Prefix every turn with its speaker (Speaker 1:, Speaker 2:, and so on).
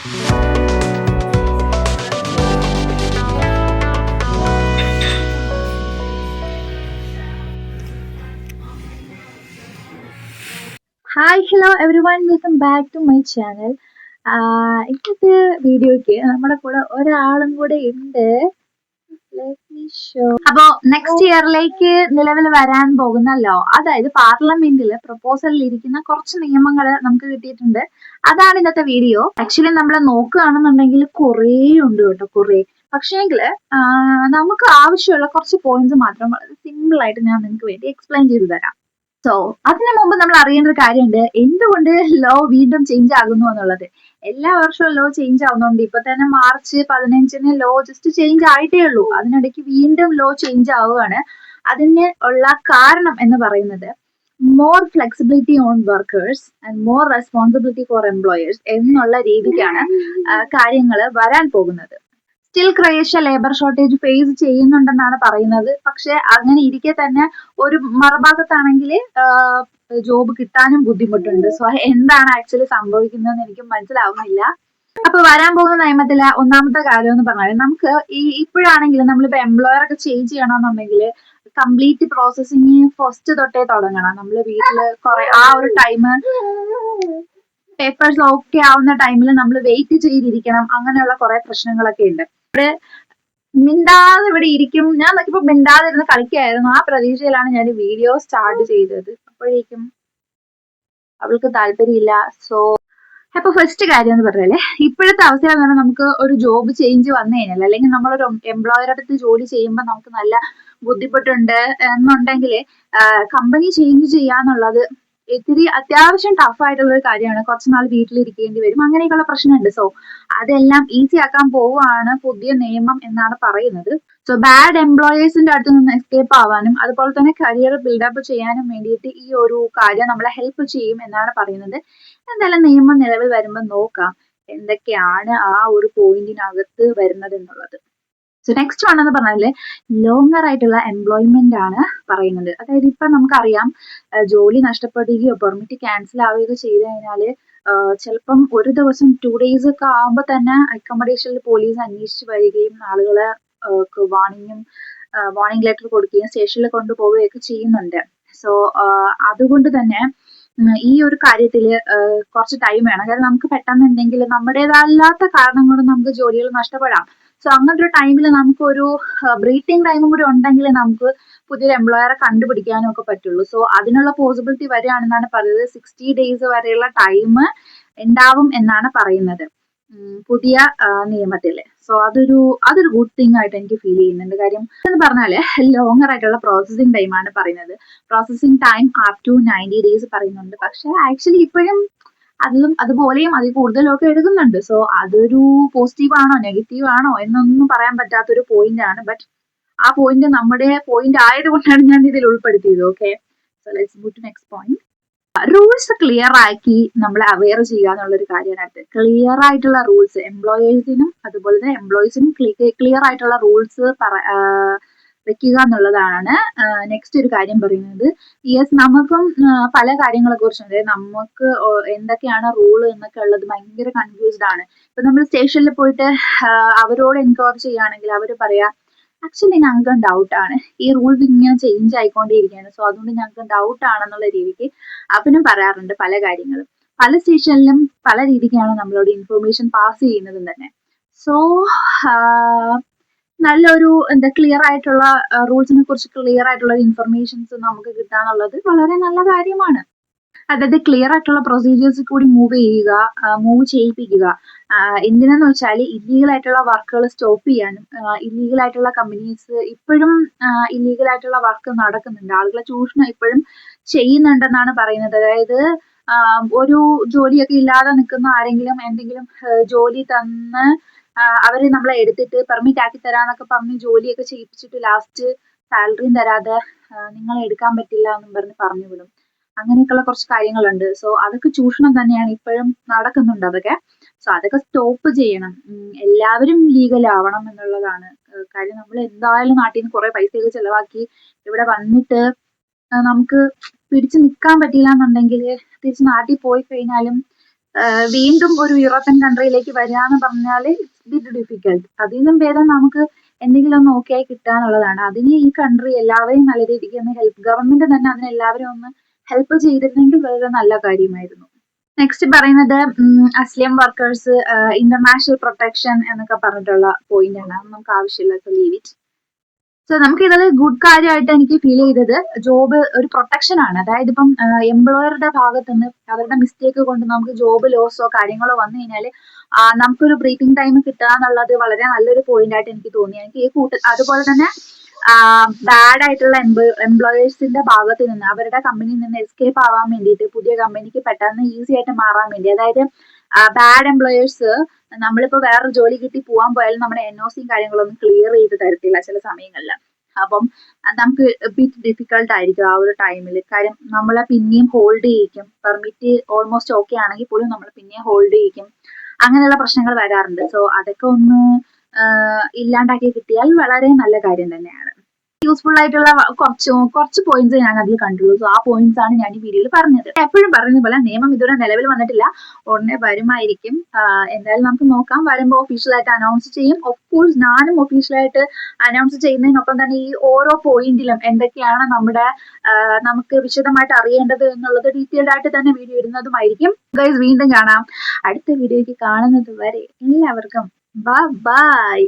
Speaker 1: Hi hello everyone welcome back to my channel ഇന്നത്തെ വീഡിയോയ്ക്ക് നമ്മുടെ കൂടെ ഒരാളും കൂടെ ഉണ്ട്. അപ്പോ നെക്സ്റ്റ് ഇയറിലേക്ക് നിലവിൽ വരാൻ പോകുന്നല്ലോ. അതായത് പാർലമെന്റിൽ പ്രപ്പോസലിൽ ഇരിക്കുന്ന കുറച്ച് നിയമങ്ങൾ നമുക്ക് കിട്ടിയിട്ടുണ്ട്. അതാണ് ഇന്നത്തെ വീഡിയോ ആക്ച്വലി നമ്മൾ നോക്കുകയാണെന്നുണ്ടെങ്കിൽ കുറേ ഉണ്ട് കേട്ടോ കുറേ. പക്ഷേങ്കിൽ നമുക്ക് ആവശ്യമുള്ള കുറച്ച് പോയിന്റ്സ് മാത്രം വളരെ സിമ്പിൾ ആയിട്ട് ഞാൻ നിങ്ങൾക്ക് വേണ്ടി എക്സ്പ്ലെയിൻ ചെയ്തു തരാം. സോ അതിനു മുമ്പ് നമ്മൾ അറിയേണ്ട ഒരു കാര്യമുണ്ട്. എന്തുകൊണ്ട് ലോ വീണ്ടും ചേഞ്ച് ആകുന്നു എന്നുള്ളത്? എല്ലാ വർഷവും ലോ ചേഞ്ച് ആവുന്നുണ്ട്. ഇപ്പൊ തന്നെ മാർച്ച് പതിനഞ്ചിന് ലോ ജസ്റ്റ് ചേഞ്ച് ആയിട്ടേ ഉള്ളൂ. അതിനിടയ്ക്ക് വീണ്ടും ലോ ചേഞ്ച് ആവുകയാണ്. അതിന് ഉള്ള കാരണം എന്ന് പറയുന്നത് more flexibility on workers and more responsibility for employers എന്നുള്ള രീതിക്കാണ് കാര്യങ്ങൾ വരാൻ പോകുന്നത്. Still Croatia labour shortage face ചെയ്യുന്നുണ്ടെന്നാണ് പറയുന്നത്. പക്ഷെ അങ്ങനെ ഇരിക്കെ തന്നെ ഒരു മറുഭാഗത്താണെങ്കിൽ ജോബ് കിട്ടാനും ബുദ്ധിമുട്ടുണ്ട്. സോ എന്താണ് ആക്ച്വലി സംഭവിക്കുന്നതെന്ന് എനിക്ക് മനസ്സിലാവുന്നില്ല. അപ്പൊ വരാൻ പോകുന്ന നിയമത്തിലെ ഒന്നാമത്തെ കാര്യം എന്ന് പറഞ്ഞാൽ നമുക്ക് ഈ ഇപ്പോഴാണെങ്കിൽ നമ്മളിപ്പോ എംപ്ലോയർ ഒക്കെ ചേഞ്ച് ചെയ്യണമെന്നുണ്ടെങ്കിൽ കംപ്ലീറ്റ് പ്രോസസ്സിങ് ഫസ്റ്റ് തൊട്ടേ തുടങ്ങണം. നമ്മൾ വീട്ടിൽ കുറെ ആ ഒരു ടൈം പേപ്പേഴ്സ് ഓക്കെ ആവുന്ന ടൈമിൽ നമ്മൾ വെയിറ്റ് ചെയ്തിരിക്കണം. അങ്ങനെയുള്ള കുറെ പ്രശ്നങ്ങളൊക്കെ ഉണ്ട്. ഇവിടെ മിണ്ടാതെ ഇവിടെ ഇരിക്കും. ഞാൻ നോക്കിയപ്പോ മിണ്ടാതെ ഇരുന്ന് കളിക്കായിരുന്നു. ആ പ്രതീക്ഷയിലാണ് ഞാൻ വീഡിയോ സ്റ്റാർട്ട് ചെയ്തത്. അപ്പോഴേക്കും അവൾക്ക് താല്പര്യമില്ല. സോ അപ്പൊ ഫസ്റ്റ് കാര്യം എന്ന് പറഞ്ഞല്ലേ? ഇപ്പോഴത്തെ അവസ്ഥ എന്ന് പറഞ്ഞാൽ നമുക്ക് ഒരു ജോബ് ചേഞ്ച് വന്നു കഴിഞ്ഞാൽ അല്ലെങ്കിൽ നമ്മളൊരു എംപ്ലോയറുടെ അടുത്ത് ജോലി ചെയ്യുമ്പോൾ നമുക്ക് നല്ല ബുദ്ധിമുട്ടുണ്ട് എന്നുണ്ടെങ്കിൽ കമ്പനി ചേഞ്ച് ചെയ്യാന്നുള്ളത് ഇത്തിരി അത്യാവശ്യം ടഫ് ആയിട്ടുള്ള ഒരു കാര്യമാണ്. കുറച്ചുനാൾ വീട്ടിലിരിക്കേണ്ടി വരും. അങ്ങനെയൊക്കെയുള്ള പ്രശ്നമുണ്ട്. സോ അതെല്ലാം ഈസി ആക്കാൻ പോവുകയാണ് പുതിയ നിയമം എന്നാണ് പറയുന്നത്. സോ ബാഡ് എംപ്ലോയേഴ്സിന്റെ അടുത്ത് നിന്ന് എസ്കേപ്പ് ആവാനും അതുപോലെ തന്നെ കരിയർ ബിൽഡപ്പ് ചെയ്യാനും വേണ്ടിയിട്ട് ഈ ഒരു കാര്യം നമ്മളെ ഹെൽപ്പ് ചെയ്യും എന്നാണ് പറയുന്നത്. എന്തായാലും നിയമം നിലവിൽ വരുമ്പോൾ നോക്കാം. എന്തൊക്കെയാണ് ആ ഒരു പോയിന്റിനകത്ത് വരുന്നത് എന്നുള്ളത്. സോ നെക്സ്റ്റ് വൺ എന്ന് പറഞ്ഞാൽ ലോങ്ങർ ആയിട്ടുള്ള എംപ്ലോയ്മെന്റ് ആണ് പറയുന്നത്. അതായത് ഇപ്പൊ നമുക്കറിയാം ജോലി നഷ്ടപ്പെടുകയോ പെർമിറ്റ് ക്യാൻസൽ ആവുകയോ ചെയ്തു കഴിഞ്ഞാൽ ചിലപ്പം ഒരു ദിവസം ടു ഡേയ്സ് ഒക്കെ ആകുമ്പോൾ തന്നെ അക്കോമഡേഷനിൽ പോലീസ് അന്വേഷിച്ച് വരികയും ആളുകളെ വാണിങ്ങും വാണിംഗ് ലെറ്റർ കൊടുക്കുകയും സ്റ്റേഷനിൽ കൊണ്ടുപോവുകയൊക്കെ ചെയ്യുന്നുണ്ട്. സോ അതുകൊണ്ട് തന്നെ ഈ ഒരു കാര്യത്തിൽ കുറച്ച് ടൈം വേണം. കാരണം നമുക്ക് പെട്ടെന്ന് എന്തെങ്കിലും നമ്മുടേതല്ലാത്ത കാരണം കൊണ്ട് നമുക്ക് ജോലികൾ നഷ്ടപ്പെടാം. സോ അങ്ങനത്തെ ഒരു ടൈമിൽ നമുക്ക് ഒരു ബ്രീത്തിങ് ടൈമും കൂടി ഉണ്ടെങ്കിൽ നമുക്ക് പുതിയൊരു എംപ്ലോയറെ കണ്ടുപിടിക്കാനും ഒക്കെ പറ്റുള്ളൂ. സോ അതിനുള്ള പോസിബിലിറ്റി വരികയാണെന്നാണ് പറയുന്നത്. സിക്സ്റ്റി ഡേയ്സ് വരെയുള്ള ടൈം ഉണ്ടാവും എന്നാണ് പറയുന്നത്. പുതിയ നിയമത്തിൽ സോ അതൊരു അതൊരു ഗുഡ് തിങ് ആയിട്ട് എനിക്ക് ഫീൽ ചെയ്യുന്നുണ്ട്. കാര്യം എന്ന് പറഞ്ഞാൽ ലോങ്ങർ ആയിട്ടുള്ള പ്രോസസ്സിംഗ് ടൈം ആണ് പറയുന്നത്. Processing time up to ninety days പറയുന്നുണ്ട്. പക്ഷെ ആക്ച്വലി ഇപ്പോഴും അതിലും അതുപോലെയും അതിൽ കൂടുതലൊക്കെ എഴുതുന്നുണ്ട്. സോ അതൊരു പോസിറ്റീവ് ആണോ നെഗറ്റീവ് ആണോ എന്നൊന്നും പറയാൻ പറ്റാത്തൊരു പോയിന്റ് ആണ്. ബട്ട് ആ പോയിന്റ് നമ്മുടെ പോയിന്റ് ആയതുകൊണ്ടാണ് ഞാൻ ഇതിൽ ഉൾപ്പെടുത്തിയത് okay so let's move to next point rules clear ആക്കി നമ്മൾ അവെയർ ചെയ്യുക എന്നുള്ളൊരു കാര്യമാണ് ക്ലിയർ ആയിട്ടുള്ള റൂൾസ് എംപ്ലോയേഴ്സിനും അതുപോലെ തന്നെ എംപ്ലോയീസിനും ക്ലിയർ ആയിട്ടുള്ള റൂൾസ് വെക്കുക എന്നുള്ളതാണ് നെക്സ്റ്റ് ഒരു കാര്യം പറയുന്നത്. യെസ് നമുക്കും പല കാര്യങ്ങളെ കുറിച്ചും അതായത് നമുക്ക് എന്തൊക്കെയാണ് റൂൾ എന്നൊക്കെ ഉള്ളത് ഭയങ്കര കൺഫ്യൂസ്ഡ് ആണ്. ഇപ്പൊ നമ്മൾ സ്റ്റേഷനിൽ പോയിട്ട് അവരോട് എൻക്വയർ ചെയ്യുകയാണെങ്കിൽ അവർ പറയാ ആക്ച്വലി ഞങ്ങൾക്ക് ഡൗട്ട് ആണ്. ഈ റൂൾസ് ഇങ്ങനെ ചേഞ്ച് ആയിക്കൊണ്ടേയിരിക്കുകയാണ് സോ അതുകൊണ്ട് ഞങ്ങൾക്ക് ഡൗട്ട് ആണെന്നുള്ള രീതിക്ക് അവനും പറയാറുണ്ട് പല കാര്യങ്ങളും. പല സ്റ്റേഷനിലും പല രീതിക്കാണ് നമ്മളോട് ഇൻഫർമേഷൻ പാസ് ചെയ്യുന്നതും തന്നെ. സോ നല്ലൊരു എന്താ ക്ലിയർ ആയിട്ടുള്ള റൂൾസിനെ കുറിച്ച് ക്ലിയർ ആയിട്ടുള്ള ഇൻഫർമേഷൻസ് നമുക്ക് കിട്ടാന്നുള്ളത് വളരെ നല്ല കാര്യമാണ്. അതായത് ക്ലിയർ ആയിട്ടുള്ള പ്രൊസീജിയേഴ്സ് കൂടി മൂവ് ചെയ്യുക മൂവ് ചെയ്യിപ്പിക്കുക. എന്തിനാന്ന് വെച്ചാൽ ഇല്ലീഗൽ ആയിട്ടുള്ള വർക്കുകൾ സ്റ്റോപ്പ് ചെയ്യാനും ഇല്ലീഗൽ ആയിട്ടുള്ള കമ്പനീസ് ഇപ്പോഴും ഇല്ലീഗൽ ആയിട്ടുള്ള വർക്ക് നടക്കുന്നുണ്ട്. ആളുകളെ ചൂഷണം ഇപ്പോഴും ചെയ്യുന്നുണ്ടെന്നാണ് പറയുന്നത്. അതായത് ഒരു ജോലിയൊക്കെ ഇല്ലാതെ നിൽക്കുന്ന ആരെങ്കിലും എന്തെങ്കിലും ജോലി തന്ന് അവർ നമ്മളെ എടുത്തിട്ട് പെർമിറ്റ് ആക്കി തരാന്നൊക്കെ പറഞ്ഞ് ജോലിയൊക്കെ ചെയ്യിപ്പിച്ചിട്ട് ലാസ്റ്റ് സാലറിയും തരാതെ നിങ്ങളെ എടുക്കാൻ പറ്റില്ല എന്നും പറഞ്ഞ് പറഞ്ഞു വിടും. അങ്ങനെയൊക്കെയുള്ള കുറച്ച് കാര്യങ്ങളുണ്ട്. സോ അതൊക്കെ ചൂഷണം തന്നെയാണ് ഇപ്പോഴും നടക്കുന്നുണ്ട് അതൊക്കെ. സോ അതൊക്കെ സ്റ്റോപ്പ് ചെയ്യണം. എല്ലാവരും ലീഗൽ ആവണം എന്നുള്ളതാണ്. കാര്യം നമ്മൾ എന്തായാലും നാട്ടിൽ നിന്ന് കുറെ പൈസയൊക്കെ ചെലവാക്കി ഇവിടെ വന്നിട്ട് നമുക്ക് പിടിച്ചു നിൽക്കാൻ പറ്റില്ല എന്നുണ്ടെങ്കിൽ തിരിച്ച് നാട്ടിൽ പോയി കഴിഞ്ഞാലും വീണ്ടും ഒരു യൂറോപ്യൻ കൺട്രിയിലേക്ക് വരിക എന്ന് പറഞ്ഞാൽ ഇറ്റ്സ് ബിറ്റ് ഡിഫിക്കൽട്ട് അതിനും ഭേദം നമുക്ക് എന്തെങ്കിലും ഒന്ന് ഓക്കെ ആയി കിട്ടാന്നുള്ളതാണ് അതിന് ഈ കൺട്രി എല്ലാവരെയും നല്ല രീതിക്ക് ഒന്ന് ഹെൽപ്പ് ഗവൺമെന്റ് തന്നെ അതിന് എല്ലാവരും ഒന്ന് ഹെൽപ്പ് ചെയ്തിരുന്നെങ്കിൽ വളരെ നല്ല കാര്യമായിരുന്നു. നെക്സ്റ്റ് പറയുന്നത് അസ്ലിം വർക്കേഴ്സ് ഇന്റർനാഷണൽ പ്രൊട്ടക്ഷൻ എന്നൊക്കെ പറഞ്ഞിട്ടുള്ള പോയിന്റ് ആണ്. നമുക്ക് ആവശ്യമില്ല സോ ലീവ് ഇറ്റ് സോ നമുക്ക് ഇതിൽ ഗുഡ് കാര്യമായിട്ട് എനിക്ക് ഫീൽ ചെയ്തത് ജോബ് ഒരു പ്രൊട്ടക്ഷൻ ആണ്. അതായത് ഇപ്പം എംപ്ലോയറുടെ ഭാഗത്തുനിന്ന് അവരുടെ മിസ്റ്റേക്ക് കൊണ്ട് നമുക്ക് ജോബ് ലോസോ കാര്യങ്ങളോ വന്നു കഴിഞ്ഞാൽ നമുക്കൊരു ബ്രീത്തിങ് ടൈം കിട്ടുക എന്നുള്ളത് വളരെ നല്ലൊരു പോയിന്റ് ആയിട്ട് എനിക്ക് തോന്നി. എനിക്ക് ഈ കൂട്ട അതുപോലെ തന്നെ ബാഡ് ആയിട്ടുള്ള എംപ്ലോയേഴ്സിന്റെ ഭാഗത്ത് നിന്ന് അവരുടെ കമ്പനിയിൽ നിന്ന് എസ്കേപ്പ് ആവാൻ വേണ്ടിയിട്ട് പുതിയ കമ്പനിക്ക് പെട്ടെന്ന് ഈസി ആയിട്ട് മാറാൻ വേണ്ടി. അതായത് ബാഡ് എംപ്ലോയേഴ്സ് നമ്മളിപ്പോ വേറൊരു ജോലി കിട്ടി പോകാൻ പോയാലും നമ്മുടെ എൻ ഒ സിയും കാര്യങ്ങളൊന്നും ക്ലിയർ ചെയ്ത് തരത്തില്ല ചില സമയങ്ങളിൽ അപ്പം നമുക്ക് ബിറ്റ് ഡിഫിക്കൾട്ട് ആയിരിക്കും ആ ഒരു ടൈമിൽ കാര്യം നമ്മളെ പിന്നെയും ഹോൾഡ് ചെയ്യിക്കും. പെർമിറ്റ് ഓൾമോസ്റ്റ് ഓക്കെ ആണെങ്കിൽ പോലും നമ്മൾ പിന്നെയും ഹോൾഡ് ചെയ്യിക്കും. അങ്ങനെയുള്ള പ്രശ്നങ്ങൾ വരാറുണ്ട്. സോ അതൊക്കെ ഒന്ന് ഇല്ലാണ്ടാക്കി കിട്ടിയാൽ വളരെ നല്ല കാര്യം തന്നെയാണ്. യൂസ്ഫുൾ ആയിട്ടുള്ള കുറച്ച് കുറച്ച് പോയിന്റ്സ് ഞാൻ അതിൽ കണ്ടുള്ളൂ. സോ ആ പോയിന്റ്സ് ആണ് ഞാൻ ഈ വീഡിയോയിൽ പറഞ്ഞത്. എപ്പോഴും പറയുന്ന പോലെ നിയമം ഇതുവരെ നിലവിൽ വന്നിട്ടില്ല. ഉടനെ വരുമായിരിക്കും. എന്തായാലും നമുക്ക് നോക്കാം. വരുമ്പോൾ ഒഫീഷ്യലായിട്ട് അനൗൺസ് ചെയ്യും. ഓഫ് കോഴ്സ് ഞാനും ഒഫീഷ്യലായിട്ട് അനൗൺസ് ചെയ്യുന്നതിനൊപ്പം തന്നെ ഈ ഓരോ പോയിന്റിലും എന്തൊക്കെയാണ് നമ്മുടെ നമുക്ക് വിശദമായിട്ട് അറിയേണ്ടത് എന്നുള്ളത് ഡീറ്റെയിൽഡ് ആയിട്ട് തന്നെ വീഡിയോ ഇടുന്നതുമായിരിക്കും. ഗൈസ് വീണ്ടും കാണാം. അടുത്ത വീഡിയോയ്ക്ക് കാണുന്നത് വരെ എല്ലാവർക്കും ബൈ